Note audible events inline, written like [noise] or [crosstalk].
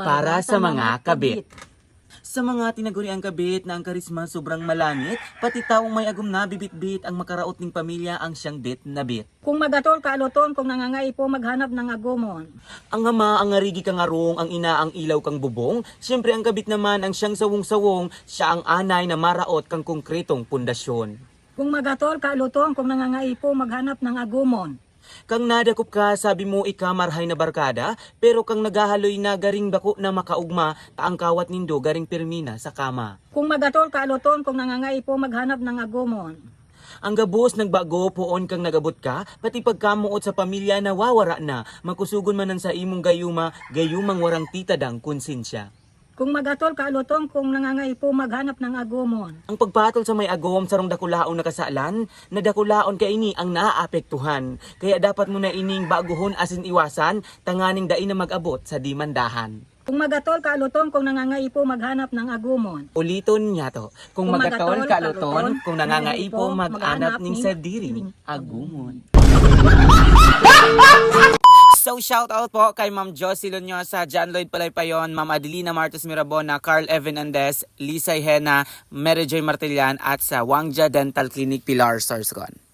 para sa mga kabit. Sa mga tinaguriang kabit na ang karisma sobrang malangit, pati taong may agum na bibit-bit ang makaraot ning pamilya ang siyang bit na bit. Kung magatol kaaluton, kung nangangay po maghanap ng agumon. Ang ama ang ngarigi kang arong, ang ina ang ilaw kang bubong, siyempre ang kabit naman ang siyang sawong-sawong, siya ang anay na maraot kang konkretong pundasyon. Kung magatol kaaluton, kung nangangay po maghanap ng agumon. Kang nadakop ka, sabi mo ika marhay na barkada, pero kang nagahaloy na garing bako na makaugma, taang kawat nindo garing pirmina sa kama. Kung magatol kaaluton, kung nangangay po maghanap ng agumon. Ang gabos nagbago poon kang nagabot ka, pati pagkamuot sa pamilya na wawara na, magkusugon man ang sa imong gayuma, gayumang warang titadang konsensya. Kung magatol kaaluton, kung nangangay po maghanap ng agumon. Ang pagpatol sa may agom sarong dakulaon na kasalan, na dakulaon kay ini ang naaapektuhan. Kaya dapat mo na ining baguhon asin iwasan, tanganing dai na mag-abot sa di mandahan. Kung magatol kaaluton, kung nangangay po maghanap ng agumon. Uliton niya to. Kung, Kung magatol magatol, kaluton, kaluton, kung nangangaipo nangangaipo, mag-anap ning sa diring agumon. [laughs] Shout out po kay Ma'am Josie Lunyosa, John Lloyd Palaypayon, Ma'am Adelina Martos Mirabona, Carl Evan Andes, Lisa Hena, Mary Joy Martillan at sa Wangja Dental Clinic Pilar Sorsogon.